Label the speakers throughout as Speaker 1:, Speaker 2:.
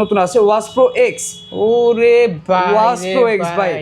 Speaker 1: নতুন আছে ওয়াস pro x
Speaker 2: ওরে ভাই
Speaker 1: Watch
Speaker 2: রে
Speaker 1: Pro X ভাই।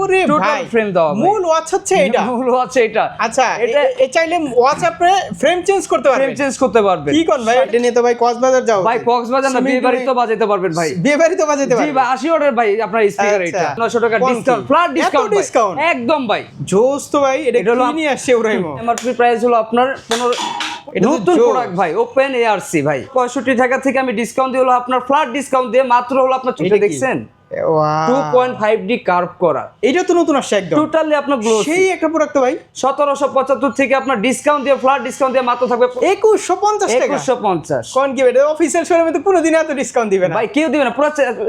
Speaker 2: ওরে ভাই।
Speaker 1: দেওয়া ভাই।
Speaker 2: মূল ওয়াচ হচ্ছে এটা।
Speaker 1: মূল আছে এটা।
Speaker 2: আচ্ছা
Speaker 1: এটা
Speaker 2: এ চাইলে ওয়াচ আপনি ফ্রেম চেঞ্জ করতে
Speaker 1: ফ্রেম চেঞ্জ করতে পারবেন।
Speaker 2: কি কোন ভাই? এটা নিয়ে তো ভাই কক্সবাজার যাও।
Speaker 1: ভাই কক্সবাজার না বিয়ে বাড়ি তো বাজাতে পারবেন ভাই।
Speaker 2: বিয়ে বাড়ি তো বাজাইতে বাজাতে
Speaker 1: জি
Speaker 2: পারবেন।
Speaker 1: ভাই আশি অর্ডার ভাই আপনার স্পিকার
Speaker 2: আচ্ছা।
Speaker 1: এটা। 900 টাকা ডিসকাউন্ট ফ্ল্যাট
Speaker 2: এত
Speaker 1: ডিসকাউন্ট একদম ভাই।
Speaker 2: জোস তো ভাই এটা কি নিয়ে আসছে ওরাইমো।
Speaker 1: এমআরপি প্রাইস হলো আপনার 15
Speaker 2: এটা তো
Speaker 1: নতুন। প্রোডাক্ট ভাই ওপেন এআরসি ভাই। 65 টাকা থেকে আমি ডিসকাউন্ট দিয়ে হলো আপনার ফ্ল্যাট ডিসকাউন্ট দিয়ে মাত্র হলো আপনার চোখে দেখছেন? 2.5D কার্ভ করা।
Speaker 2: এটা তো নতুন আসছে একদম।
Speaker 1: টোটালি আপনার গ্লো
Speaker 2: সেই একটা প্রোডাক্ট ভাই।
Speaker 1: 1775 থেকে আপনার ডিসকাউন্ট দিয়ে ফ্ল্যাট ডিসকাউন্ট দিয়ে মাত্র থাকবে
Speaker 2: একুশশো পঞ্চাশ টাকা।
Speaker 1: 2150
Speaker 2: কোন কি এটা অফিসিয়াল শোরুমে তো কোনোদিন এত ডিসকাউন্ট দিবে না।
Speaker 1: ভাই কেউ দিবে না পুরো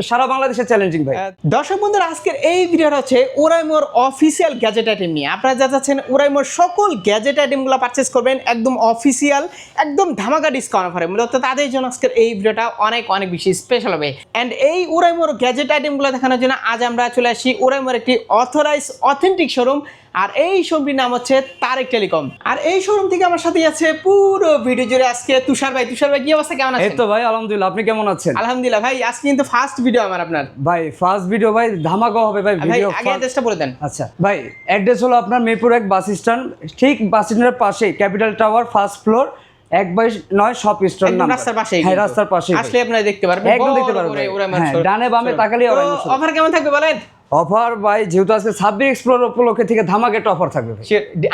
Speaker 1: সারা বাংলাদেশে চ্যালেঞ্জিং ভাই।
Speaker 2: দর্শক বন্ধুরা আজকের এই ভিডিওটা হচ্ছে ওরাইমোর অফিসিয়াল গ্যাজেট আইটেম নিয়ে। আপনারা যা যাচ্ছেন ওরাইমোর সকল গ্যাজেট আইটেমগুলো পারচেস করবেন একদম অফিসিয়াল একদম ধামাকা ডিসকাউন্ট অফারে মূলত তাদের জন্য আজকের এই ভিডিওটা অনেক অনেক বেশি স্পেশাল হবে। অ্যান্ড এই ওরাইমোর গ্যাজেট আইটেমগুলো দেখানোর জন্য আজ আমরা চলে আসি ওরাইমোর একটি অথরাইজ অথেন্টিক শোরুম আর এই শোরুমটির নাম হচ্ছে তারেক টেলিকম। আর এই শোরুম থেকে আমার সাথে আছে পুরো ভিডিও জুড়ে আজকে তুষার ভাই। তুষার ভাই কি অবস্থা? কেমন
Speaker 1: এই
Speaker 2: আছেন?
Speaker 1: তো ভাই আলহামদুলিল্লাহ। আপনি কেমন আছেন?
Speaker 2: আলহামদুলিল্লাহ ভাই আজকে কিন্তু ফার্স্ট ভিডিও আমার আপনার।
Speaker 1: ভাই ফার্স্ট ভিডিও ভাই ধামাকা হবে ভাই
Speaker 2: ভাই
Speaker 1: ভিডিও
Speaker 2: আগে অ্যাড্রেসটা বলে দেন।
Speaker 1: আচ্ছা ভাই অ্যাড্রেস হলো আপনার মিরপুর এক বাস স্ট্যান্ড ঠিক বাস স্ট্যান্ডের পাশেই ক্যাপিটাল টাওয়ার ফার্স্ট ফ্লোর এক বাই নয় সব স্টোর নাম
Speaker 2: রাস্তার পাশে
Speaker 1: হ্যাঁ রাস্তার পাশে
Speaker 2: আসলে আপনারা দেখতে পারবেন।
Speaker 1: একদম দেখতে পারবেন। হ্যাঁ। ডানে বামে তাকালে
Speaker 2: অফার কেমন থাকবে বলেন?
Speaker 1: অফার ভাই যেহেতু আজকে ছাব্বিশ এক্সপ্লোর উপলক্ষে থেকে ধামাকা একটা অফার থাকবে ভাই।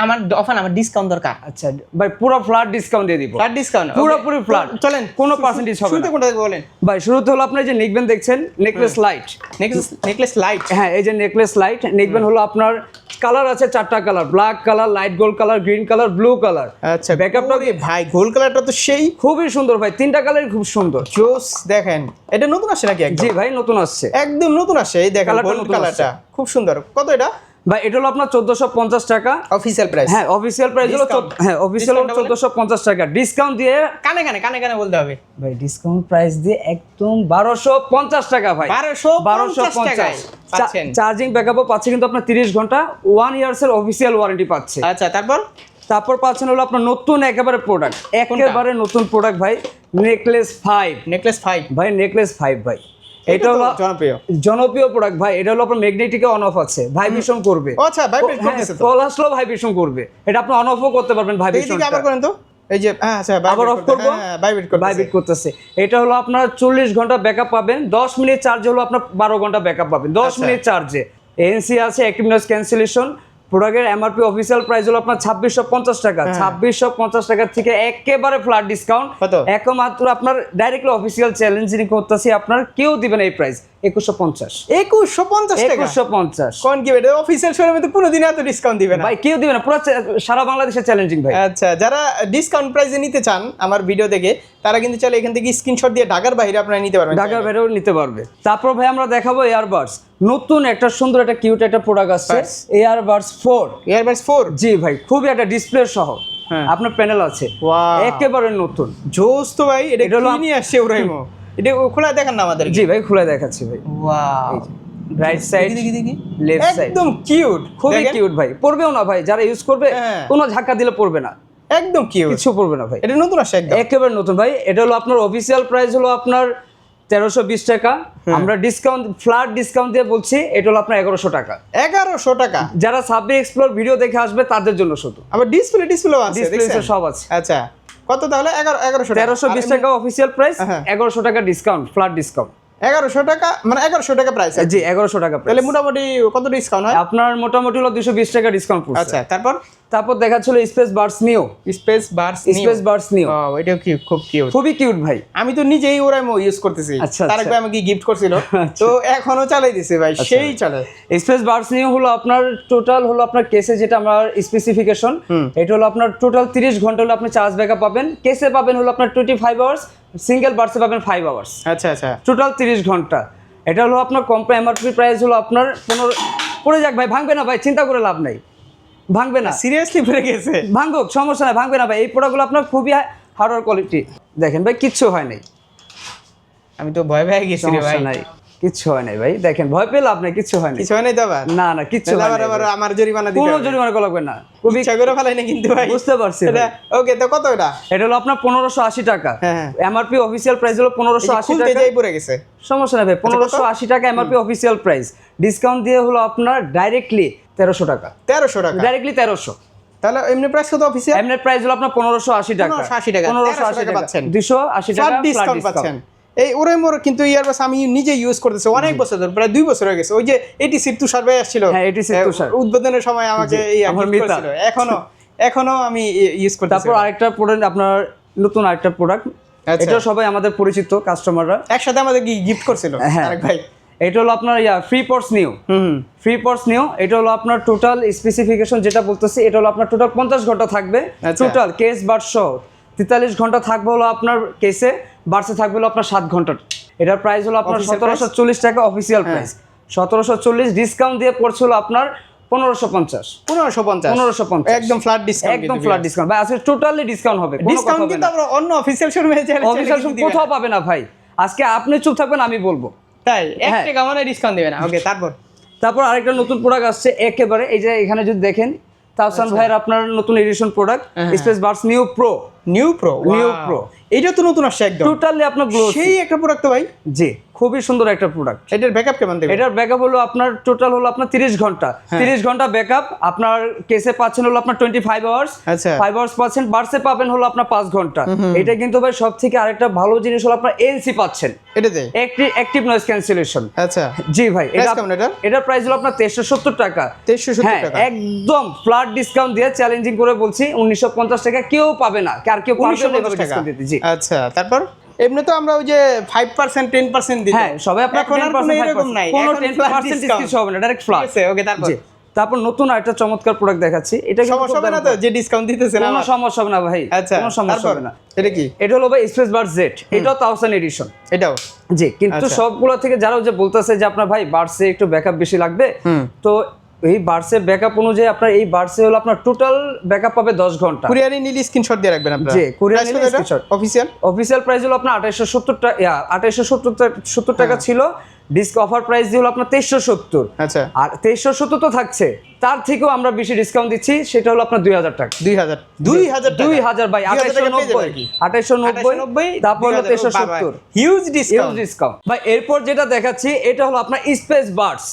Speaker 2: আমার অফার আমার ডিসকাউন্ট দরকার।
Speaker 1: আচ্ছা ভাই পুরো ফ্ল্যাট ডিসকাউন্ট দিয়ে দিব।
Speaker 2: ফ্ল্যাট ডিসকাউন্ট
Speaker 1: পুরোপুরি ফ্ল্যাট
Speaker 2: চলেন
Speaker 1: কোনো percentage হবে
Speaker 2: শুরুতে কোনটা বলেন?
Speaker 1: ভাই শুরুতে হলো আপনার যে নেকবেন দেখছেন necklace light
Speaker 2: necklace necklace light
Speaker 1: হ্যাঁ এই যে নেকলেস লাইট নেকবেন হলো আপনার কালার আছে চারটা colour black colour light gold colour green colour blue colour
Speaker 2: আচ্ছা
Speaker 1: ব্যাকআপটা
Speaker 2: ওরে ভাই গোল কালারটা তো সেই।
Speaker 1: খুবই সুন্দর ভাই তিনটা কালারই খুব সুন্দর।
Speaker 2: জোস দেখেন এটা নতুন আসে নাকি একদম?
Speaker 1: জি ভাই নতুন আসছে।
Speaker 2: একদম নতুন আসে এই দেখেন গোল্ড
Speaker 1: নতুন
Speaker 2: কালারটা খুব সুন্দর কত এটা?
Speaker 1: ভাই এটা হলো আপনার চোদ্দশো পঞ্চাশ টাকা।
Speaker 2: অফিসিয়াল প্রাইস
Speaker 1: হ্যাঁ অফিসিয়াল প্রাইস হলো হ্যাঁ অফিসিয়াল হলো? চোদ্দশো পঞ্চাশ টাকা। ডিসকাউন্ট দিয়ে
Speaker 2: কানে কানে কানে কানে বলতে হবে।
Speaker 1: ভাই ডিসকাউন্ট প্রাইস দিয়ে একদম বারোশো পঞ্চাশ টাকা ভাই।
Speaker 2: 1250 টাকায় পাচ্ছেন।
Speaker 1: চার্জিং ব্যাকআপও পাচ্ছে কিন্তু আপনার তিরিশ ঘণ্টা ওয়ান ইয়ার্স এর অফিসিয়াল ওয়ারেন্টি পাচ্ছে।
Speaker 2: আচ্ছা তারপর?
Speaker 1: তারপর পাচ্ছেন হলো আপনার নতুন একেবারে প্রোডাক্ট একেবারে নতুন প্রোডাক্ট ভাই নেকলেস ফাইভ
Speaker 2: নেকলেস ফাইভ
Speaker 1: ভাই নেকলেস ফাইভ ভাই। এটা হলো
Speaker 2: জনপ্রিয়।
Speaker 1: জনপ্রিয় প্রোডাক্ট ভাই এটা হলো আপনার ম্যাগনেটিকে অন অফ আছে ভাইব্রেশন করবে।
Speaker 2: ও আচ্ছা
Speaker 1: হ্যাঁ,
Speaker 2: করতেছে তো।
Speaker 1: কল আসলেও ভাইব্রেশন করবে। এটা আপনি অন অফও করতে পারবেন ভাইব্রেশন
Speaker 2: এইদিকে আবার করেন তো। এই যে হ্যাঁ আচ্ছা
Speaker 1: আবার অফ করব?
Speaker 2: ভাইব্রেট করতে
Speaker 1: ভাইব্রেট করতেছে। এটা হলো আপনার চল্লিশ ঘণ্টা ব্যাকআপ পাবেন দশ মিনিট চার্জ হলো আপনার বারো ঘণ্টা ব্যাকআপ পাবেন। দশ
Speaker 2: আচ্ছা।
Speaker 1: মিনিট চার্জে এনসি আছে অ্যাক্টিভ নয়েজ ক্যান্সেলেশন প্রোডাক্টের এমআরপি অফিসিয়াল প্রাইস হলো আপনার ছাব্বিশশো পঞ্চাশ টাকা। ছাব্বিশশো পঞ্চাশ টাকা থেকে একেবারে ফ্ল্যাট ডিসকাউন্ট? একমাত্র আপনার ডাইরেক্টলি অফিসিয়াল চ্যালেঞ্জ চ্যালেঞ্জিং করতেছি আপনার কেউ দিবেন এই প্রাইস একুশশো পঞ্চাশ।
Speaker 2: একুশশো পঞ্চাশ
Speaker 1: একুশশো পঞ্চাশ।
Speaker 2: কোন কি এটা অফিসিয়াল শোরুমে তো এত ডিসকাউন্ট দিবে না।
Speaker 1: ভাই কেউ দিবে না পুরো সারা বাংলাদেশে চ্যালেঞ্জিং ভাই।
Speaker 2: আচ্ছা যারা ডিসকাউন্ট প্রাইসে নিতে চান আমার ভিডিও দেখে তারা কিন্তু চাইলে এখান থেকে স্ক্রিনশট দিয়ে ঢাকার বাইরে আপনারা নিতে পারবেন।
Speaker 1: ঢাকার বাইরেও নিতে পারবে। তারপর ভাই আমরা দেখাবো এয়ারবাডস নতুন একটা সুন্দর একটা কিউট একটা প্রোডাক্ট আসছে। এয়ারবাডস ফোর
Speaker 2: এয়ারবাডস ফোর
Speaker 1: জি ভাই খুবই একটা ডিসপ্লে সহ।
Speaker 2: হ্যাঁ।
Speaker 1: আপনার প্যানেল আছে। একেবারে নতুন।
Speaker 2: জোস তো ভাই এটা নিয়ে আসছে ওরাইমো এটা খোলা দেখান না আমাদের
Speaker 1: জি ভাই খুলে দেখাচ্ছি ভাই।
Speaker 2: ওয়াও
Speaker 1: রাইট সাইড
Speaker 2: দেখি দেখি
Speaker 1: লেফট সাইড
Speaker 2: একদম কিউট
Speaker 1: খুবই কিউট ভাই। পড়বেও না ভাই যারা ইউজ করবে
Speaker 2: হ্যাঁ।
Speaker 1: কোনো ঝাক্কা দিলে পড়বে না।
Speaker 2: একদম কিউট
Speaker 1: কিছু পড়বে না ভাই।
Speaker 2: এটা নতুন আসছে একদম।
Speaker 1: একেবারে নতুন ভাই। এটা হলো আপনার অফিসিয়াল প্রাইস হলো আপনার তেরোশো বিশ টাকা। আমরা ডিসকাউন্ট ফ্ল্যাট ডিসকাউন্ট দিয়ে বলছি এটা হলো আপনার এগারোশো টাকা।
Speaker 2: এগারোশো টাকা।
Speaker 1: যারা সাবি এক্সপ্লোর ভিডিও দেখে আসবে তাদের জন্য শুধু।
Speaker 2: আবার ডিসপ্লে ডিসপ্লেও আছে
Speaker 1: ডিসপ্লে সব আছে।
Speaker 2: আচ্ছা। কত তাহলে? এগারো এগারোশো
Speaker 1: তেরোশো বিশ টাকা অফিসিয়াল প্রাইস
Speaker 2: হ্যাঁ।
Speaker 1: এগারোশো টাকা ডিসকাউন্ট ফ্ল্যাট ডিসকাউন্ট
Speaker 2: এগারোশো টাকা মানে এগারোশো টাকা প্রাইস
Speaker 1: জি এগারোশো টাকা
Speaker 2: তাহলে মোটামুটি কত ডিসকাউন্ট হয়?
Speaker 1: আপনার মোটামুটি হলো দুশো বিশ টাকা ডিসকাউন্ট
Speaker 2: আচ্ছা তারপর?
Speaker 1: তারপর দেখাচ্ছিল space bars neo
Speaker 2: space bars
Speaker 1: space bars neo
Speaker 2: এটাও কি খুব কিউট
Speaker 1: খুবই কিউট ভাই।
Speaker 2: আমি তো নিজেই ওরাইমো ইউজ করতেছি।
Speaker 1: আচ্ছা,
Speaker 2: তার
Speaker 1: আচ্ছা।
Speaker 2: ভাই আমাকে গিফট করছিল। তো এখনও চালাই দিছে ভাই সেই চলে।
Speaker 1: স্পেস বার্স নিও হলো আপনার টোটাল হলো আপনার কেসে যেটা আমার স্পেসিফিকেশন এটা হলো আপনার টোটাল তিরিশ ঘণ্টা হলো আপনি চার্জ ব্যাকআপ পাবেন। কেসে পাবেন হলো আপনার টোয়েন্টি ফাইভ আওয়ার্স সিঙ্গেল বার্সে পাবেন ফাইভ আওয়ার্স
Speaker 2: আচ্ছা আচ্ছা।
Speaker 1: টোটাল তিরিশ ঘণ্টা। এটা হলো আপনার কম্পে এমআরপি প্রাইস হলো আপনার পনেরো পড়ে যাক ভাই ভাঙবে না ভাই চিন্তা করে লাভ নাই। ভাঙবে না।
Speaker 2: সিরিয়াসলি পড়ে গেছে?
Speaker 1: ভাঙুক সমস্যা নাই ভাঙবে না ভাই। এই প্রোডাক্টগুলো আপনার খুবই হার্ডওয়ার কোয়ালিটি দেখেন ভাই কিচ্ছু হয় নাই।
Speaker 2: আমি তো ভয় ভয় গেছি ভাই।
Speaker 1: কিচ্ছু হয় নাই ভাই। দেখেন ভয় পেলে আপনি কিচ্ছু হয় নাই।
Speaker 2: কিছু হয় নাই তো আবার?
Speaker 1: না না হয়
Speaker 2: আবার আবার আমার জরিমানা দিতে
Speaker 1: কোনো জরিমানা করা লাগবে না। খুবই
Speaker 2: ইচ্ছা করে ফেলাই না কিন্তু ভাই।
Speaker 1: বুঝতে পারছি
Speaker 2: এটা ওকে তো কত এটা?
Speaker 1: এটা হলো আপনার পনেরোশো আশি টাকা। এমআরপি অফিসিয়াল প্রাইস হলো পনেরোশো আশি
Speaker 2: খুলতে
Speaker 1: টাকা।
Speaker 2: যাই পড়ে গেছে।
Speaker 1: সমস্যা নেই ভাই পনেরোশো আশি টাকা এমআরপি অফিসিয়াল প্রাইস ডিসকাউন্ট দিয়ে হলো আপনার ডাইরেক্টলি তেরোশো টাকা।
Speaker 2: তেরোশো টাকা?
Speaker 1: ডাইরেক্টলি তেরোশো।
Speaker 2: তাহলে এমনি প্রাইস কত অফিসিয়াল
Speaker 1: এমনি প্রাইস হলো আপনার পনেরোশো আশি টাকা।
Speaker 2: 1580 টাকা,
Speaker 1: পনেরোশো আশি
Speaker 2: টাকা
Speaker 1: টাকা।
Speaker 2: পাচ্ছেন।
Speaker 1: দুশো আশি টাকা
Speaker 2: ফ্ল্যাট ডিসকাউন্ট পাচ্ছেন। এই ওরে মোর কিন্তু ইয়ারবাস আমি নিজে ইউজ করতেছি অনেক বছর ধরে প্রায় দুই বছর হয়ে গেছে। ওই যে এটি সিট তুষার ভাই আসছিল
Speaker 1: হ্যাঁ।
Speaker 2: উদ্বোধনের সময় আমাকে। এখনও এখনও আমি ইউজ করতেছি।
Speaker 1: তারপর আরেকটা প্রোডাক্ট আপনার নতুন আরেকটা প্রোডাক্ট
Speaker 2: আচ্ছা।
Speaker 1: এটা সবাই আমাদের পরিচিত কাস্টমাররা
Speaker 2: একসাথে আমাদের কি গিফট করছিল?
Speaker 1: হ্যাঁ।
Speaker 2: ভাই।
Speaker 1: এটা হলো আপনার yeah free pods new free pods new এটা হলো আপনার টোটাল স্পেসিফিকেশন যেটা বলতেছি এটা হলো আপনার টোটাল পঞ্চাশ ঘণ্টা থাকবে। টোটাল কেস বার সহ। তেতাল্লিশ ঘণ্টা থাকবে হলো আপনার কেসে বার্সে থাকবে হলো আপনার সাত ঘণ্টা। এটার প্রাইস হলো আপনার সতেরোশো চল্লিশ টাকা অফিসিয়াল
Speaker 2: হ্যাঁ।
Speaker 1: প্রাইস সতেরোশো চল্লিশ ডিসকাউন্ট দিয়ে পড়ছে হলো আপনার পনেরোশো পঞ্চাশ।
Speaker 2: পনেরোশো পঞ্চাশ।
Speaker 1: পনেরোশো পঞ্চাশ।
Speaker 2: একদম ফ্ল্যাট ডিসকাউন্ট
Speaker 1: একদম ফ্ল্যাট ডিসকাউন্ট ভাই আজকে টোটালি ডিসকাউন্ট হবে
Speaker 2: ডিসকাউন্ট কিন্তু আমরা অন্য অফিসিয়াল শোরুমে
Speaker 1: অফিসিয়াল কোথাও পাবে না ভাই। আজকে আপনি চুপ থাকবেন আমি বলব।
Speaker 2: তাই এক
Speaker 1: হ্যাঁ।
Speaker 2: টাকা মানে ডিসকাউন্ট দিবে না। ওকে তারপর?
Speaker 1: তারপর আরেকটা নতুন প্রোডাক্ট আসছে একেবারে। এই যে এখানে যদি দেখেন তাহসান ভাইয়ের আপনার নতুন এডিশন প্রোডাক্ট
Speaker 2: আচ্ছা।
Speaker 1: Space bars new pro
Speaker 2: new pro
Speaker 1: new pro
Speaker 2: এটা তো নতুন আসছে একদম।
Speaker 1: টোটালি আপনার গ্লো
Speaker 2: সেই একটা প্রোডাক্ট তো ভাই?
Speaker 1: জি। খুবই সুন্দর একটা প্রোডাক্ট
Speaker 2: এটার ব্যাকআপ কেমন দেবে
Speaker 1: এটার ব্যাকআপ হলো আপনার টোটাল হলো আপনার তিরিশ ঘণ্টা।
Speaker 2: হ্যাঁ।
Speaker 1: তিরিশ ঘণ্টা ব্যাকআপ আপনার কেসে পাচ্ছেন হলো আপনার টোয়েন্টি ফাইভ আওয়ার্স
Speaker 2: আচ্ছা।
Speaker 1: ফাইভ আওয়ার্স পাচ্ছেন বার্সে পাবেন হলো আপনার পাঁচ ঘণ্টা। এটা কিন্তু ভাই সব থেকে আরেকটা ভালো জিনিস হলো আপনার এনসি পাচ্ছেন।
Speaker 2: এটাতে?
Speaker 1: একটি অ্যাক্টিভ নয়েজ ক্যান্সেলেশন
Speaker 2: আচ্ছা।
Speaker 1: জি ভাই এটা
Speaker 2: কেমন এটার?
Speaker 1: প্রাইস হলো আপনার তেইশশো সত্তর টাকা।
Speaker 2: তেইশশো সত্তর
Speaker 1: হ্যাঁ
Speaker 2: টাকা।
Speaker 1: একদম ফ্ল্যাট ডিসকাউন্ট দিয়ে চ্যালেঞ্জিং করে বলছি উনিশশো পঞ্চাশ টাকা কেউ পাবে না। আর কেউ
Speaker 2: উনিশশো
Speaker 1: না ডিসকাউন্ট দিতে জি।
Speaker 2: আচ্ছা তারপর? এমনি তো আমরা ওই যে ফাইভ পার্সেন্ট টেন পার্সেন্ট দিই।
Speaker 1: হ্যাঁ সবাই আপনার
Speaker 2: এখন আর কোনো এরকম নাই।
Speaker 1: কোনো
Speaker 2: এখন
Speaker 1: টেন
Speaker 2: flat
Speaker 1: পার্সেন্ট কিছু হবে না ডাইরেক্ট ফ্ল্যাট
Speaker 2: ওকে তারপর?
Speaker 1: তারপর নতুন একটা চমৎকার প্রোডাক্ট দেখাচ্ছি। এটা
Speaker 2: সমস্যা হবে না তো? যে ডিসকাউন্ট দিতেছেন
Speaker 1: কোনো সমস্যা হবে না ভাই
Speaker 2: আচ্ছা
Speaker 1: কোনো সমস্যা হবে না।
Speaker 2: এটা কি?
Speaker 1: এটা হলো ভাই স্পেস বার জেড এটাও থাউজেন্ড এডিশন
Speaker 2: এটাও?
Speaker 1: জি কিন্তু
Speaker 2: আচ্ছা।
Speaker 1: সবগুলো থেকে যারা যে বলতেছে যে আপনার ভাই বার্সে একটু ব্যাকআপ বেশি লাগবে তো এই বার্সের ব্যাকআপ অনুযায়ী আপনার এই বার্সে হলো আপনার টোটাল ব্যাকআপ পাবে দশ ঘণ্টা।
Speaker 2: কুরিয়ারি নিলে স্ক্রিনশট দিয়ে রাখবেন আপনারা।
Speaker 1: জি, কুরিয়ারে নিলে স্ক্রিনশট
Speaker 2: অফিশিয়াল
Speaker 1: অফিশিয়াল প্রাইস হলো আপনার আঠাইশশো সত্তর টাকা আঠাইশশো সত্তর সত্তর টাকা
Speaker 2: হ্যাঁ।
Speaker 1: ছিল। ডিস্ক অফার প্রাইস দিয়ে হলো আপনার তেইশশো সত্তর।
Speaker 2: আচ্ছা।
Speaker 1: আর তেইশশো সত্তর তো থাকছে। তার থেকেও আমরা বেশি ডিসকাউন্ট দিচ্ছি সেটা হলো আপনার দুই হাজার টাকা।
Speaker 2: দুই হাজার। দুই হাজার
Speaker 1: দুই হাজার ভাই নব্বই। নব্বই তারপর হলো সত্তর।
Speaker 2: হিউজ ডিসকাউন্ট
Speaker 1: ডিসকাউন্ট ভাই এরপর যেটা দেখাচ্ছি এটা হলো আপনার স্পেস বার্ডস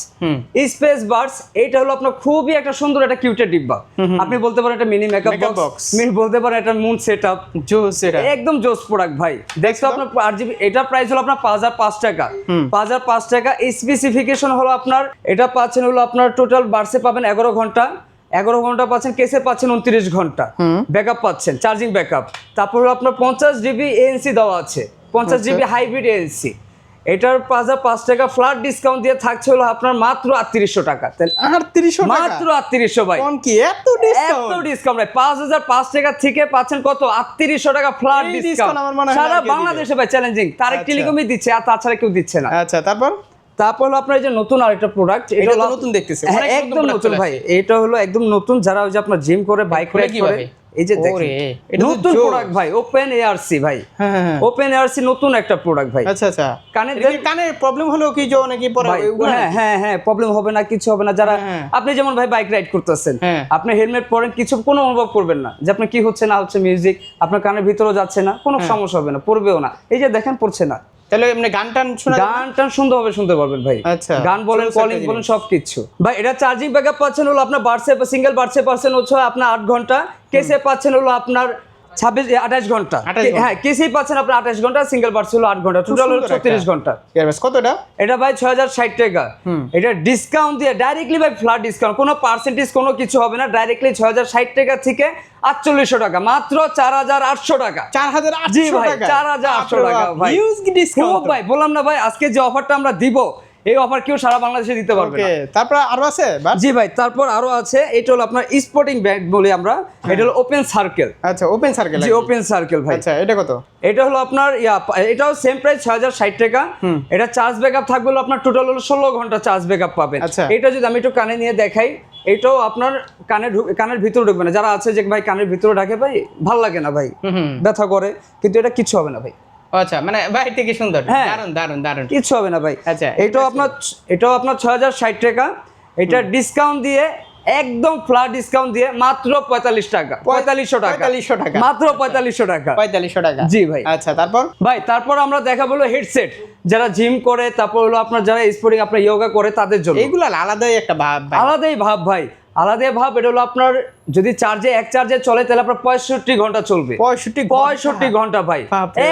Speaker 1: স্পেস বার্ডস এটা হলো আপনার খুবই একটা সুন্দর একটা কিউটের ডিব্বা। আপনি বলতে পারেন একটা মিনি মেকআপ। বক্স মিনি বলতে পারেন একটা মুন সেটআপ
Speaker 2: জোস এটা
Speaker 1: একদম জোস প্রোডাক্ট ভাই। দেখছ আপনার আট জিবি এটা প্রাইস হলো আপনার পাঁচ হাজার পাঁচ টাকা। পাঁচ হাজার পাঁচ টাকা। স্পেসিফিকেশন হলো আপনার এটা পাচ্ছেন হলো আপনার টোটাল বার্সে পাবেন এগারো ঘণ্টা এগারো ঘণ্টা পাচ্ছেন কেসে পাচ্ছেন উনত্রিশ ঘণ্টা। ব্যাকআপ পাচ্ছেন চার্জিং ব্যাকআপ তারপর আপনার পঞ্চাশ জিবি এএনসি দেওয়া আছে। পঞ্চাশ জিবি হাইব্রিড এএনসি এটার পাঁচ হাজার পাঁচ টাকা ফ্ল্যাট ডিসকাউন্ট দিয়ে থাকছে হলো আপনার মাত্র আটত্রিশশো টাকা।
Speaker 2: আটত্রিশশো
Speaker 1: মাত্র আটত্রিশশো ভাই।
Speaker 2: কি? এত
Speaker 1: এত
Speaker 2: ডিসকাউন্ট
Speaker 1: ভাই। পাঁচ হাজার পাঁচ টাকা থেকে পাচ্ছেন কত? আটত্রিশশো টাকা ফ্ল্যাট ডিসকাউন্ট সারা। বাংলাদেশে ভাই চ্যালেঞ্জিং তারেক
Speaker 2: আচ্ছা।
Speaker 1: টেলিকমই দিচ্ছে আর তাছাড়া কেউ দিচ্ছে না।
Speaker 2: আচ্ছা তারপর?
Speaker 1: তারপর হলো আপনার এই যে নতুন আরেকটা প্রোডাক্ট
Speaker 2: এটা তো নতুন দেখতেছি
Speaker 1: হ্যাঁ, একদম নতুন ভাই এটা হলো একদম নতুন যারা ওই যে আপনার জিম করে বাইক করে
Speaker 2: কীভাবে?
Speaker 1: এই যে দেখেন নতুন প্রোডাক্ট ভাই ওপেন এআরসি ভাই
Speaker 2: হ্যাঁ হ্যাঁ হ্যাঁ।
Speaker 1: ওপেন এআরসি নতুন একটা প্রোডাক্ট ভাই
Speaker 2: আচ্ছা আচ্ছা
Speaker 1: কানে
Speaker 2: এটা কি
Speaker 1: দেন
Speaker 2: কানের প্রবলেম হলো কি যে অনেকে পরে
Speaker 1: হ্যাঁ হ্যাঁ হ্যাঁ প্রবলেম হবে না কিছু হবে না যারা
Speaker 2: হ্যাঁ।
Speaker 1: আপনি যেমন ভাই বাইক রাইড করতেছেন
Speaker 2: হ্যাঁ।
Speaker 1: আপনি হেলমেট পরেন কিছু কোনো অনুভব করবেন না যে আপনার কি হচ্ছে না হচ্ছে মিউজিক আপনার কানের ভিতরেও যাচ্ছে না কোনো
Speaker 2: হ্যাঁ।
Speaker 1: সমস্যা হবে না পড়বেও না এই যে দেখেন পড়ছে না
Speaker 2: তাহলে এমনি গান টান শোনা
Speaker 1: গান টান সুন্দরভাবে শুনতে পারবেন ভাই।
Speaker 2: আচ্ছা।
Speaker 1: গান বলেন কলিং
Speaker 2: বলেন
Speaker 1: বলেন সবকিছু। ভাই এটা চার্জিং ব্যাকআপ পাচ্ছেন হলো আপনার বার্সে সিঙ্গেল বার্সে পাচ্ছেন হচ্ছে আপনার আট ঘণ্টা। কেসে পাচ্ছেন হলো আপনার ছাব্বিশ আঠাশ
Speaker 2: ঘণ্টা।
Speaker 1: হ্যাঁ কেসেই পাচ্ছেন আপনার আঠাশ ঘণ্টা সিঙ্গেল হলো আট ঘণ্টা। টোটাল হলো ছত্রিশ
Speaker 2: ঘণ্টা। কত এটা
Speaker 1: এটা ভাই ছয় হাজার ষাট টাকা। এটা ডিসকাউন্ট দিয়ে ডাইরেক্টলি ভাই ফ্ল্যাট ডিসকাউন্ট কোনো পার্সেন্টেজ কোনো কিছু হবে না। ডাইরেক্টলি ছয় হাজার ষাট টাকা থেকে আটচল্লিশশো টাকা। মাত্র চার হাজার আটশো টাকা।
Speaker 2: চার হাজার
Speaker 1: জি ভাই চার হাজার আটশো টাকা ভাই। ভাই বললাম না ভাই আজকে যে অফারটা আমরা দিব এই অফার কেউ সারা বাংলাদেশে দিতে পারবে না।
Speaker 2: তারপর আরও আছে?
Speaker 1: জি ভাই তারপর আরও আছে এটা হলো আপনার স্পোর্টিং ব্যাগ বলি আমরা। এটা হলো ওপেন সার্কেল
Speaker 2: আচ্ছা ওপেন সার্কেল
Speaker 1: জি ওপেন সার্কেল ভাই।
Speaker 2: আচ্ছা এটা কত?
Speaker 1: এটা হলো আপনার ইয়া এটাও সেম প্রাইস ছয় হাজার ষাট টাকা। এটা চার্জ ব্যাকআপ থাকবে হলো আপনার টোটাল হলো ষোলো ঘণ্টা চার্জ ব্যাকআপ পাবেন।
Speaker 2: আচ্ছা।
Speaker 1: এটা যদি আমি একটু কানে নিয়ে দেখাই এটাও আপনার কানে কানের ভিতরে ঢুকবে না। যারা আছে যে ভাই কানের ভিতরে ঢাকে ভাই ভালো লাগে না ভাই। ব্যথা করে কিন্তু এটা কিছু হবে না ভাই।
Speaker 2: আচ্ছা মানে বাইরে থেকে সুন্দর।
Speaker 1: হ্যাঁ।
Speaker 2: দারুণ দারুণ দারুণ
Speaker 1: কিচ্ছু হবে না ভাই।
Speaker 2: আচ্ছা,
Speaker 1: এটাও আপনার এটাও আপনার ছয় হাজার ষাট টাকা। এটা ডিসকাউন্ট দিয়ে একদম ফ্ল্যাট ডিসকাউন্ট দিয়ে মাত্র পঁয়তাল্লিশ টাকা। পঁয়তাল্লিশশো টাকা।
Speaker 2: 4500 টাকা।
Speaker 1: মাত্র পঁয়তাল্লিশশো টাকা।
Speaker 2: পঁয়তাল্লিশশো টাকা।
Speaker 1: জি ভাই।
Speaker 2: আচ্ছা তারপর?
Speaker 1: ভাই তারপর আমরা দেখা বলো হেডসেট যারা জিম করে তারপর হলো আপনার যারা স্পোর্টিং আপনার যোগা করে তাদের জন্য।
Speaker 2: এইগুলো আলাদাই একটা ভাব
Speaker 1: আলাদাই ভাব ভাই। আলাদাই ভাব এটা হলো আপনার যদি চার্জে এক চার্জে চলে তাহলে আপনার পঁয়ষট্টি ঘণ্টা চলবে।
Speaker 2: পঁয়ষট্টি
Speaker 1: পঁয়ষট্টি ঘণ্টা ভাই।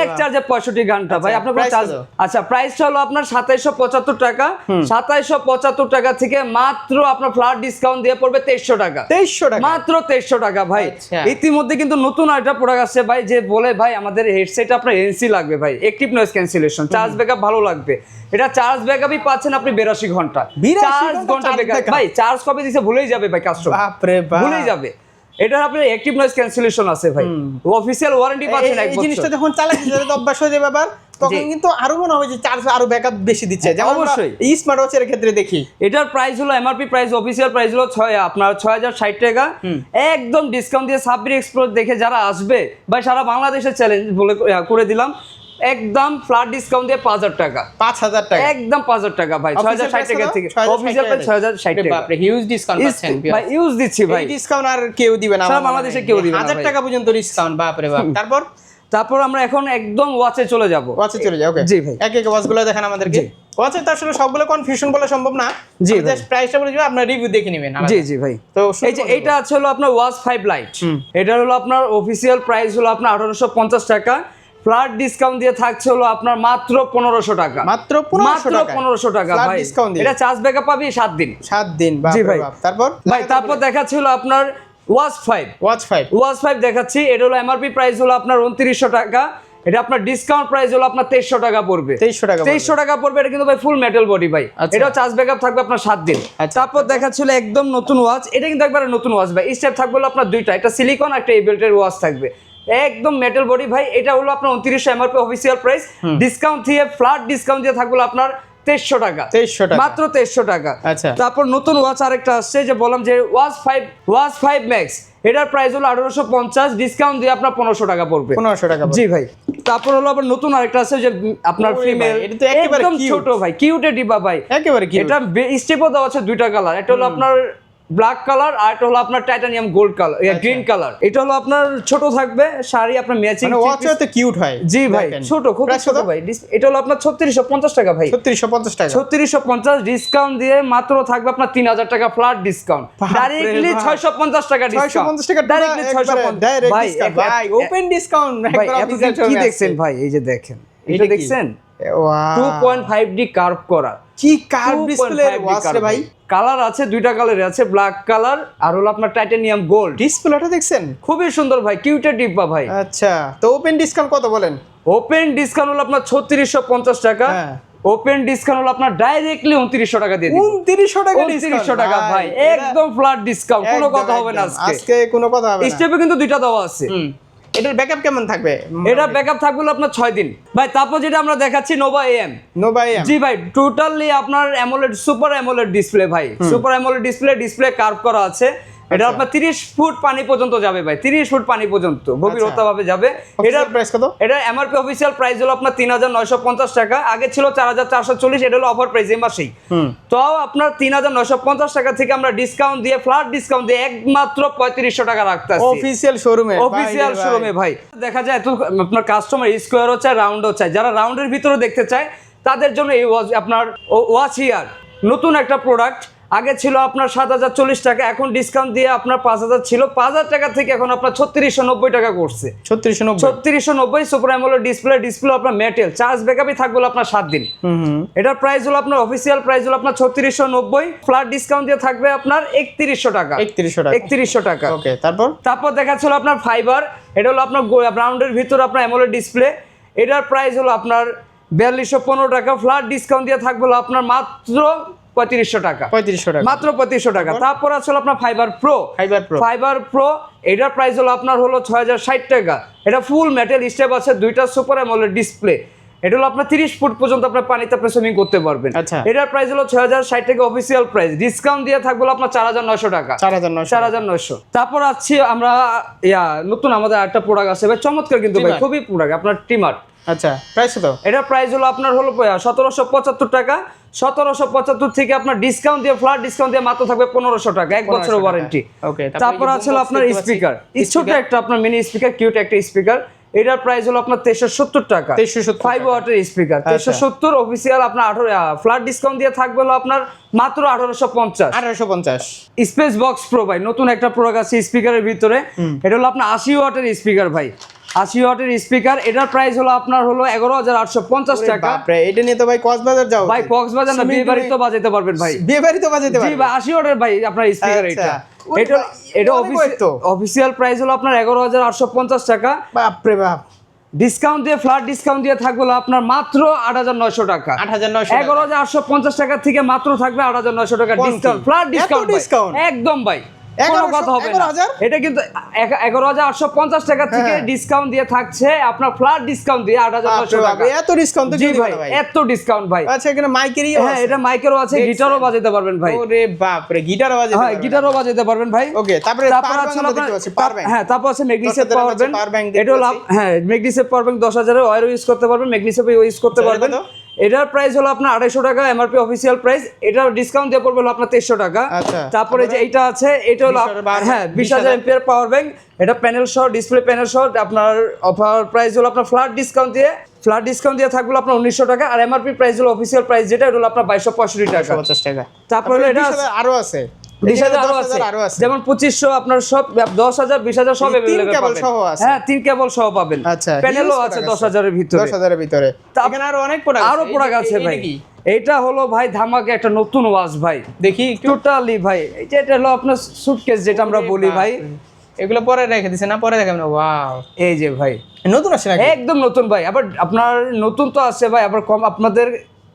Speaker 1: এক চার্জে পঁয়ষট্টি ঘণ্টা ভাই।
Speaker 2: আচ্ছা,
Speaker 1: আপনার চার্জ আচ্ছা প্রাইসটা হলো আপনার সাতাইশশো পঁচাত্তর টাকা। সাতাইশশো পঁচাত্তর টাকা থেকে মাত্র আপনার ফ্ল্যাট ডিসকাউন্ট দিয়ে পড়বে তেইশশো টাকা।
Speaker 2: তেইশশো টাকা?
Speaker 1: মাত্র তেইশশো টাকা ভাই।
Speaker 2: আচ্ছা।
Speaker 1: ইতিমধ্যে কিন্তু নতুন একটা প্রোডাক্ট আসছে ভাই যে বলে ভাই আমাদের হেডসেট আপনার এনসি লাগবে ভাই। Active noise cancellation charge backup ভালো লাগবে। এটা চার্জ ব্যাকআপই পাচ্ছেন আপনি বেরাশি
Speaker 2: ঘণ্টা।
Speaker 1: চার্জ
Speaker 2: ঘণ্টা
Speaker 1: ব্যাকআপ ভাই চার্জ কবে দিছে ভুলেই যাবে ভাই কাস্টমার ভুলেই যাবে। এটা আপনার অ্যাক্টিভ নয়েজ ক্যান্সেলেশন আছে ভাই। অফিসিয়াল ওয়ারেন্টি পাচ্ছেন এক
Speaker 2: এই জিনিসটা যখন চালাতে তো অভ্যাস হয়ে যাবে আবার। তখন কিন্তু আরও মনে হবে যে চার্জ আরও ব্যাকআপ বেশি দিচ্ছে। যেমন
Speaker 1: অবশ্যই।
Speaker 2: এই স্মার্ট ওয়াচের ক্ষেত্রে দেখি।
Speaker 1: এটার প্রাইস হলো এমআরপি প্রাইস অফিসিয়াল প্রাইস হলো ছয় আপনার ছয় হাজার ষাট টাকা। একদম ডিসকাউন্ট দিয়ে সাবরি এক্সপ্লোর দেখে যারা আসবে বা সারা বাংলাদেশের চ্যালেঞ্জ বলে করে দিলাম। একদম ফ্ল্যাট ডিসকাউন্ট দিয়ে পাঁচ হাজার টাকা।
Speaker 2: পাঁচ হাজার টাকা।
Speaker 1: একদম পাঁচ হাজার টাকা ভাই ছয় হাজার ষাট টাকা থেকে। অফিসিয়াল প্রাইস ছয় হাজার ষাট টাকা।
Speaker 2: বাপরে হিউজ ডিসকাউন্ট পাচ্ছেন
Speaker 1: ভাই ইউজ দিচ্ছি ভাই।
Speaker 2: এই ডিসকাউন্ট আর কেউ দিবে না
Speaker 1: সারা বাংলাদেশে কেউ দিবে না
Speaker 2: হাজার। টাকা পর্যন্ত ডিসকাউন্ট বাপরে বাপ। তারপর?
Speaker 1: তারপর আমরা এখন একদম ওয়াচে চলে যাব।
Speaker 2: ওয়াচে চলে যাও ওকে
Speaker 1: জি ভাই।
Speaker 2: এক এক ওয়াচগুলো দেখেন আমাদেরকে।
Speaker 1: জি।
Speaker 2: ওয়াচে তো আসলে সবগুলো কনফিউশন বলা সম্ভব না।
Speaker 1: জি ভাই।
Speaker 2: জাস্ট প্রাইসটা বলে দিবেন আপনার রিভিউ দেখে নেবেন
Speaker 1: জি জি ভাই।
Speaker 2: তো
Speaker 1: এই যে এইটা আছে হলো আপনার ওয়াচ ফাইভ লাইট এটা হলো আপনার অফিসিয়াল প্রাইস হলো আপনার আঠারোশো পঞ্চাশ টাকা। ফ্ল্যাট ডিসকাউন্ট দিয়ে থাকছে হলো আপনার মাত্র পনেরোশো টাকা।
Speaker 2: মাত্র
Speaker 1: মাত্র
Speaker 2: টাকা।
Speaker 1: পনেরোশো টাকা ভাই।
Speaker 2: discount
Speaker 1: এটা চার্জ ব্যাকআপ পাবি সাত দিন।
Speaker 2: সাত দিন
Speaker 1: জি ভাই।
Speaker 2: তারপর?
Speaker 1: ভাই তারপর? দেখাচ্ছিল আপনার watch five.
Speaker 2: Watch five.
Speaker 1: Watch five দেখাচ্ছি এটা হলো এমআরপি প্রাইস হলো আপনার উনত্রিশশো টাকা। এটা আপনার ডিসকাউন্ট প্রাইস হলো আপনার তেইশশো টাকা পড়বে।
Speaker 2: তেইশশো টাকা
Speaker 1: তেইশশো টাকা পড়বে এটা কিন্তু ভাই ফুল মেটাল বডি ভাই।
Speaker 2: আচ্ছা।
Speaker 1: এটাও চার্জ ব্যাকআপ থাকবে আপনার সাত দিন।
Speaker 2: আচ্ছা।
Speaker 1: তারপর দেখাচ্ছিল একদম নতুন ওয়াচ এটা কিন্তু একবারে নতুন ওয়াচ ভাই। স্টেপ থাকবে হলো আপনার দুইটা একটা সিলিকন একটা এই বেল্টের ওয়াচ থাকবে। একদম মেটাল বডি ভাই এটা হলো আপনার উনত্রিশশো এমআরপি অফিসিয়াল প্রাইস ডিসকাউন্ট দিয়ে ফ্ল্যাট ডিসকাউন্ট দিয়ে থাকবে আপনার তেইশশো টাকা।
Speaker 2: তেইশশো টাকা।
Speaker 1: মাত্র তেইশশো টাকা।
Speaker 2: আচ্ছা।
Speaker 1: তারপর নতুন ওয়াচ আরেকটা আসছে যে বললাম যে watch five watch five max এটার প্রাইস হলো আঠারোশো পঞ্চাশ ডিসকাউন্ট দিয়ে আপনার পনেরোশো টাকা পড়বে।
Speaker 2: পনেরোশো টাকা
Speaker 1: জি ভাই। তারপর হলো আবার নতুন আরেকটা আছে যে আপনার ফিমেল
Speaker 2: এটা তো একেবারে
Speaker 1: একদম ছোট ভাই কিউটে ডিবা ভাই।
Speaker 2: একেবারে কি
Speaker 1: এটা স্টেপও দেওয়া আছে দুইটা কালার এটা হলো আপনার ব্ল্যাক কালার আর এটা হলো আপনার titanium gold colour green colour. এটা হলো আপনার ছোট থাকবে শাড়ি আপনার ম্যাচিং
Speaker 2: মানে ওয়াচও তো কিউট হয়
Speaker 1: জি ভাই ছোট খুব ছোট ভাই। এটা হলো আপনার ছত্রিশশো পঞ্চাশ টাকা ভাই।
Speaker 2: ছত্রিশশো পঞ্চাশ টাকা।
Speaker 1: ছত্রিশশো পঞ্চাশ ডিসকাউন্ট দিয়ে মাত্র থাকবে আপনার তিন হাজার টাকা ফ্ল্যাট ডিসকাউন্ট ডাইরেক্টলি। ছয়শো পঞ্চাশ টাকা
Speaker 2: ছয়শো
Speaker 1: ডিসকাউন্ট
Speaker 2: পঞ্চাশ টাকা
Speaker 1: ডাইরেক্টলি ছয়শো
Speaker 2: ডাইরেক্ট
Speaker 1: ভাই
Speaker 2: ডিসকাউন্ট ভাই ওপেন ডিসকাউন্ট
Speaker 1: ভাই কি দেখছেন ভাই? এই যে দেখেন এটা? দেখছেন? Two point five D curve করা।
Speaker 2: কি কার্ভ ডিসপ্লে ওয়াচ রে ভাই।
Speaker 1: কালার আছে দুইটা কালারে আছে ব্ল্যাক কালার আর হলো আপনার টাইটানিয়াম গোল্ড
Speaker 2: ডিসপ্লেটা দেখছেন?
Speaker 1: খুবই সুন্দর ভাই কিউটের ডিব্বা ভাই।
Speaker 2: আচ্ছা তো ওপেন ডিসকাউন্ট কত বলেন?
Speaker 1: ওপেন ডিসকাউন্ট হলো আপনার ছত্রিশশো পঞ্চাশ টাকা।
Speaker 2: হ্যাঁ।
Speaker 1: ওপেন ডিসকাউন্ট হলো আপনার ডাইরেক্টলি উনত্রিশশো টাকা দিয়ে
Speaker 2: উনত্রিশশো টাকা
Speaker 1: উনত্রিশশো টাকা ভাই একদম ফ্ল্যাট ডিসকাউন্ট কোনো কথা হবে না আজকে।
Speaker 2: আজকে কোনো কথা হবে না।
Speaker 1: স্টেপে কিন্তু দুইটা দেওয়া আছে।
Speaker 2: এটার ব্যাকআপ কেমন থাকবে?
Speaker 1: এটা ব্যাকআপ থাকবে আপনার ছয় দিন। ভাই তারপর যেটা আমরা দেখাচ্ছি নোভা এম
Speaker 2: নো ভাই
Speaker 1: জি ভাই টোটালি আপনার অ্যামোলেড সুপার অ্যামোলেড ডিসপ্লে ভাই। Super AMOLED display display curve করা আছে। এটা
Speaker 2: আচ্ছা।
Speaker 1: আপনার 30 ফুট পানি পর্যন্ত যাবে ভাই 30 ফুট পানি পর্যন্ত গভীরতা ভাবে যাবে।
Speaker 2: এটার প্রাইস কত?
Speaker 1: এটা এমআরপি অফিসিয়াল প্রাইস হলো আপনার তিন হাজার নয়শো পঞ্চাশ টাকা আগে ছিল চার হাজার চারশো চল্লিশ এটা হলো অফার প্রাইস এই মাসেই। তো আপনার তিন হাজার নয়শো পঞ্চাশ টাকা থেকে আমরা ডিসকাউন্ট দিয়ে ফ্ল্যাট ডিসকাউন্ট দিয়ে একমাত্র পঁয়ত্রিশশো টাকা রাখতে আসছি
Speaker 2: অফিসিয়াল শোরুমে
Speaker 1: অফিসিয়াল শোরুমে ভাই। দেখা যায় এত আপনার কাস্টমার স্কোয়ারও চায় রাউন্ডও চায়। যারা রাউন্ডের ভিতরে দেখতে চায় তাদের জন্য এই আপনার ওয়াচ ইয়ার নতুন একটা প্রোডাক্ট আগে ছিল আপনার সাত হাজার চল্লিশ টাকা এখন ডিসকাউন্ট দিয়ে আপনার পাঁচ হাজার ছিল। পাঁচ হাজার টাকা থেকে এখন আপনার ছত্রিশশো নব্বই টাকা করছে।
Speaker 2: ছত্রিশশো নব্বই।
Speaker 1: ছত্রিশশো নব্বই সুপার অ্যামোলেড ডিসপ্লে ডিসপ্লে আপনার মেটেল চার্জ ব্যাকআপই থাকবে আপনার সাত দিন। এটার প্রাইস হলো আপনার অফিসিয়াল প্রাইস হলো আপনার ছত্রিশশো নব্বই। ফ্ল্যাট ডিসকাউন্ট দিয়ে থাকবে আপনার একত্রিশশো টাকা।
Speaker 2: একত্রিশশো টাকা।
Speaker 1: একত্রিশশো টাকা।
Speaker 2: ওকে তারপর?
Speaker 1: তারপর দেখাচ্ছিল আপনার ফাইবার এটা হলো আপনার ব্রাউন্ডের ভিতর আপনার অ্যামোলেড ডিসপ্লে এটার প্রাইস হলো আপনার বিয়াল্লিশশো পনেরো টাকা। ফ্ল্যাট ডিসকাউন্ট দিয়ে থাকবে আপনার মাত্র পঁয়ত্রিশশো টাকা।
Speaker 2: পঁয়ত্রিশশো টাকা।
Speaker 1: মাত্র পঁয়ত্রিশশো টাকা। তারপর আছে আপনার fibre pro
Speaker 2: fibre pro
Speaker 1: fibre pro এটার প্রাইস হলো আপনার হলো ছয় হাজার ষাট টাকা। এটা ফুল মেটেল স্টেপ আছে দুইটা সুপার অ্যামোলেড ডিসপ্লে এটা হলো আপনার তিরিশ ফুট পর্যন্ত আপনার পানিতে আপনি সুইমিং করতে পারবেন।
Speaker 2: আচ্ছা।
Speaker 1: এটার প্রাইস হলো ছয় হাজার ষাট টাকা অফিসিয়াল প্রাইস ডিসকাউন্ট দিয়ে থাকবে আপনার চার হাজার নয়শো টাকা।
Speaker 2: চার হাজার নয়শো।
Speaker 1: চার হাজার নয়শো। তারপর আসছি আমরা ইয়া নতুন আমাদের একটা প্রোডাক্ট আছে। ভাই চমৎকার কিন্তু ভাই খুবই প্রোডাক্ট আপনার টিমার
Speaker 2: আচ্ছা প্রাইস কত?
Speaker 1: এটার প্রাইস হলো আপনার হলো সতেরোশো পঁচাত্তর টাকা। সতেরোশো পঁচাত্তর থেকে আপনার ডিসকাউন্ট দিয়ে ফ্ল্যাট ডিসকাউন্ট দিয়ে মাত্র থাকবে পনেরোশো টাকা এক
Speaker 2: 1500
Speaker 1: বছরের ওয়ারেন্টি
Speaker 2: তারপর
Speaker 1: আছে আপনার স্পিকার ছোট একটা আপনার মিনি স্পিকার কিউট একটা স্পিকার এটার প্রাইস হলো আপনার তেইশশো সত্তর টাকা।
Speaker 2: 2370
Speaker 1: ফাইভ। ওয়াটের স্পিকার
Speaker 2: আচ্ছা।
Speaker 1: সত্তর অফিসিয়াল আপনার আঠারো ফ্ল্যাট ডিসকাউন্ট দিয়ে থাকবে হলো আপনার মাত্র আঠারোশো পঞ্চাশ।
Speaker 2: আঠারোশো পঞ্চাশ।
Speaker 1: স্পেস বক্স প্রো ভাই নতুন একটা প্রোডাক্ট আছে স্পিকারের ভিতরে। এটা হলো আপনার আশি ওয়াটের স্পিকার ভাই। আশি ওয়াটের স্পিকার এটার প্রাইস হলো আপনার হলো এগারো হাজার আটশো পঞ্চাশ টাকা।
Speaker 2: এটা নিয়ে তো ভাই কক্সবাজার যাও
Speaker 1: ভাই কক্সবাজার না বিয়ে বাড়ি তো বাজাতে পারবেন ভাই।
Speaker 2: বিয়ে বাড়ি তো বাজাতে
Speaker 1: জি ভাই আশি ওয়াটের ভাই আপনার স্পিকার
Speaker 2: আচ্ছা।
Speaker 1: এটা। এটা এটা। অফিসিয়াল প্রাইস হলো আপনার এগারো হাজার আটশো পঞ্চাশ টাকা।
Speaker 2: বাপরে বাপ।
Speaker 1: ডিসকাউন্ট দিয়ে ফ্ল্যাট ডিসকাউন্ট দিয়ে থাকবে আপনার মাত্র আট হাজার নয়শো টাকা।
Speaker 2: আট হাজার নয়শো
Speaker 1: এগারো হাজার আটশো পঞ্চাশ টাকা থেকে মাত্র থাকবে আট হাজার নয়শো টাকা ডিসকাউন্ট? ফ্ল্যাট
Speaker 2: এত
Speaker 1: ডিসকাউন্ট একদম ভাই। কোনো
Speaker 2: 1100
Speaker 1: কথা হবে না।
Speaker 2: 11,000?
Speaker 1: এটা কিন্তু এগারো হাজার আটশো পঞ্চাশ টাকা থেকে
Speaker 2: হ্যাঁ।
Speaker 1: ডিসকাউন্ট দিয়ে থাকছে। আপনার ফ্ল্যাট ডিসকাউন্ট দিয়ে আট হাজার নয়শো টাকা।
Speaker 2: এত ডিসকাউন্ট
Speaker 1: জি ভাই
Speaker 2: ভাই।
Speaker 1: এত ডিসকাউন্ট ভাই।
Speaker 2: আচ্ছা এখানে মাইকেরই
Speaker 1: হ্যাঁ এটা মাইকেরও আছে গিটারও বাজাতে পারবেন ভাই।
Speaker 2: ওরে বাপ রে গিটার বাজে
Speaker 1: হ্যাঁ গিটারও বাজাতে পারবেন ভাই।
Speaker 2: ওকে তারপরে
Speaker 1: তারপর আছে আপনার- হ্যাঁ তারপর আছে magnesium power bank
Speaker 2: power bank দেখতে
Speaker 1: এটা হলো
Speaker 2: পাচ্ছি।
Speaker 1: আপ- হ্যাঁ ম্যাগনেসিয়াম পাওয়ার ব্যাংক দশ হাজারের ওয়ারও ইউজ করতে পারবেন ম্যাগনেসিয়াম ইউজ করতে পারবেন। এটার প্রাইস হলো আপনার আড়াইশো টাকা এমআরপি অফিসিয়াল প্রাইস এটার ডিসকাউন্ট দিয়ে পড়বে হলো আপনার তেইশশো টাকা।
Speaker 2: আচ্ছা,
Speaker 1: তারপরে যে এইটা আছে এটা হলো হ্যাঁ বিশ
Speaker 2: 20,000
Speaker 1: হাজার। এমপিয়ার পাওয়ার ব্যাংক এটা প্যানেল সহ ডিসপ্লে প্যানেল সহ আপনার অফার প্রাইস হলো আপনার ফ্ল্যাট ডিসকাউন্ট দিয়ে। ফ্ল্যাট ডিসকাউন্ট দিয়ে থাকবে আপনার উনিশশো টাকা আর এমআরপি প্রাইস হলো অফিসিয়াল প্রাইস যেটা এটা হলো আপনার বাইশশো পঁয়ষট্টি টাকা।
Speaker 2: পঞ্চাশ টাকা।
Speaker 1: তারপরে এটা
Speaker 2: 20,000 আরও আছে।
Speaker 1: বিশ হাজার
Speaker 2: এখানে
Speaker 1: আরও
Speaker 2: 10,000
Speaker 1: আছে।
Speaker 2: আরও আছে।
Speaker 1: যেমন পঁচিশশো আপনার সব দশ হাজার বিশ হাজার সব
Speaker 2: আছে।
Speaker 1: হ্যাঁ তিন কেবল সহ পাবেন।
Speaker 2: আচ্ছা
Speaker 1: প্যানেলও আছে দশ হাজারের ভিতরে।
Speaker 2: দশ হাজারের ভিতরে। আরও অনেক প্রোডাক্ট
Speaker 1: আরও প্রোডাক্ট আছে ভাই। এইটা হলো ভাই ধামাকে একটা নতুন ওয়াজ ভাই।
Speaker 2: দেখি
Speaker 1: টোটালি ভাই। এটা এটা হলো আপনার সুটকেস যেটা আমরা বলি ভাই।
Speaker 2: এগুলো পরে রেখে দিছে না? পরে দেখাবেন ওয়াও
Speaker 1: এই যে ভাই।
Speaker 2: নতুন নাকি?
Speaker 1: একদম নতুন ভাই। আবার আপনার নতুন তো আছে ভাই আবার কম আপনাদের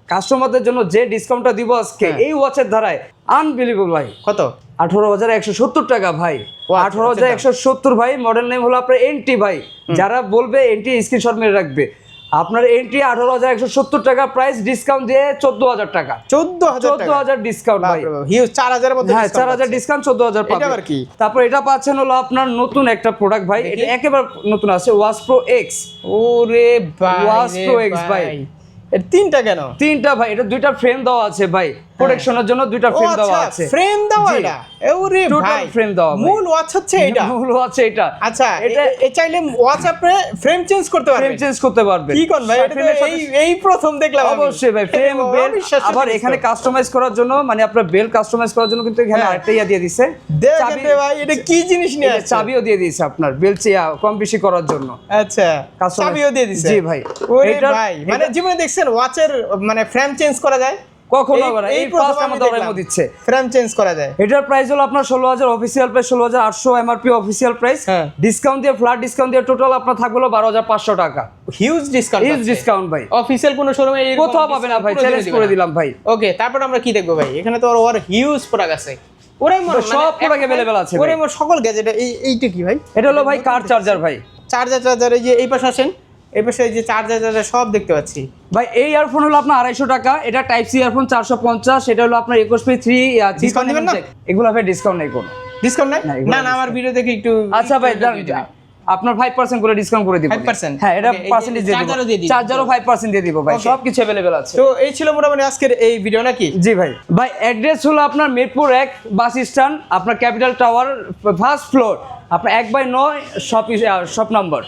Speaker 1: কাস্টমারদের জন্য যে ডিসকাউন্টটা দিব আজকে
Speaker 2: হ্যাঁ।
Speaker 1: এই ওয়াচের ধারায় আনবিলিভেবল ভাই।
Speaker 2: কত?
Speaker 1: আঠারো হাজার একশো সত্তর টাকা ভাই।
Speaker 2: Watch,
Speaker 1: আঠারো হাজার একশো সত্তর ভাই মডেল নেম হলো আপনার এনটি ভাই। যারা বলবে এনটি স্ক্রিনশট মেরে রাখবে। আপনার এনটি আঠারো হাজার একশো সত্তর টাকা প্রাইস ডিসকাউন্ট দিয়ে চোদ্দ হাজার টাকা।
Speaker 2: চোদ্দ হাজার
Speaker 1: চোদ্দ হাজার ডিসকাউন্ট ভাই।
Speaker 2: হিউজ চার মধ্যে
Speaker 1: হ্যাঁ চার হাজার ডিসকাউন্ট চোদ্দ হাজার
Speaker 2: আবার কি?
Speaker 1: তারপর এটা পাচ্ছেন হলো আপনার নতুন একটা প্রোডাক্ট ভাই। এটা একেবারে নতুন আছে ওয়াস প্রো এক্স
Speaker 2: ওরে ভাই
Speaker 1: Watch
Speaker 2: রে
Speaker 1: Pro X ভাই।
Speaker 2: তিনটা কেন?
Speaker 1: তিনটা ভাই এটা দুইটা ফ্রেম দেওয়া আছে ভাই। প্রোটেকশনের জন্য দুইটা ফ্রেম দেওয়া
Speaker 2: আচ্ছা
Speaker 1: আছে।
Speaker 2: ফ্রেম দেওয়া এটা? ওরে ভাই
Speaker 1: frame দেওয়া
Speaker 2: মূল ওয়াচ হচ্ছে এটা?
Speaker 1: হলো আছে এটা।
Speaker 2: আচ্ছা
Speaker 1: এটা-
Speaker 2: এই চাইলে ওয়াচ আপনি ফ্রেম চেঞ্জ করতে
Speaker 1: ফ্রেম চেঞ্জ করতে পারবে
Speaker 2: কি কোন ভাই এটা এই এই প্রথম দেখলাম
Speaker 1: অবশ্যই ভাই ফ্রেম বেল আবার এখানে। কাস্টমাইজ করার জন্য মানে আপনার বেল কাস্টমাইজ করার জন্য কিন্তু এখানে
Speaker 2: হ্যাঁ।
Speaker 1: আরেকটা ইয়া দিয়ে দিছে।
Speaker 2: দেখেন ভাই এটা কি জিনিস নিয়ে আসছে?
Speaker 1: চাবিও দিয়ে দিয়েছে আপনার বেল চেয়া কম বেশি করার জন্য।
Speaker 2: আচ্ছা চাবিও দিয়ে দিছে।
Speaker 1: জি ভাই।
Speaker 2: ওরে ভাই মানে জীবনে দেখছেন ওয়াচের মানে ফ্রেম চেঞ্জ করা যায়?
Speaker 1: কখনো না, এই আমাদের দিচ্ছে।
Speaker 2: ফ্রেম চেঞ্জ করা যায়।
Speaker 1: এটার প্রাইস হলো আপনার প্রাইস ষোলো হাজার আটশো এমআরপি অফিসিয়াল প্রাইস। ডিসকাউন্ট দিয়ে ফ্ল্যাট ডিসকাউন্ট দিয়ে টোটাল আপনার টাকা।
Speaker 2: হিউজ ডিসকাউন্ট
Speaker 1: ইজ ডিসকাউন্ট ভাই।
Speaker 2: কোনো শোরুমে
Speaker 1: কোথাও পাবে না ভাই চ্যালেঞ্জ করে দিলাম ভাই।
Speaker 2: ওকে তারপর আমরা কি দেখব ভাই? এখানে তো ওর হিউজ প্রোডাক্ট আছে। ওরাই মনে
Speaker 1: সব available আছে
Speaker 2: ওরাই মোর সকল গ্যাজেট এই এইটা কি ভাই?
Speaker 1: এটা হলো ভাই কার চার্জার ভাই।
Speaker 2: চার্জার চার্জার এই যে এই পাশে আসেন। এই পাশে এই যে চার্জার চার্জার সব দেখতে পাচ্ছি।
Speaker 1: ভাই এই ইয়ারফোন হলো আপনার আড়াইশো টাকা। এটা টাইপ সি ইয়ারফোন চারশো পঞ্চাশ এটা হলো আপনার একুশ পি থ্রি
Speaker 2: Discount দিবেন না?
Speaker 1: এগুলো ভাই ডিসকাউন্ট নেই কোনো।
Speaker 2: ডিসকাউন্ট নাই?
Speaker 1: না,
Speaker 2: না আমার ভিডিও দেখে একটু
Speaker 1: আচ্ছা ভাই। আপনার ফাইভ পার্সেন্ট করে ডিসকাউন্ট করে দিব
Speaker 2: 5%
Speaker 1: হ্যাঁ এটা পার্সেন্টেজ দিয়ে দিব। চার্জারও ফাইভ পার্সেন্ট দিয়ে দিব ভাই. সব কিছু অ্যাভেলেবেল আছে।
Speaker 2: তো এই ছিল মোটামুটি আজকের এই ভিডিও নাকি?
Speaker 1: জি ভাই। ভাই অ্যাড্রেস হলো আপনার মিরপুর এক বাস স্ট্যান্ড আপনার ক্যাপিটাল টাওয়ার ফার্স্ট ফ্লোর আপনার এক বাই নয় শপ শপ নাম্বার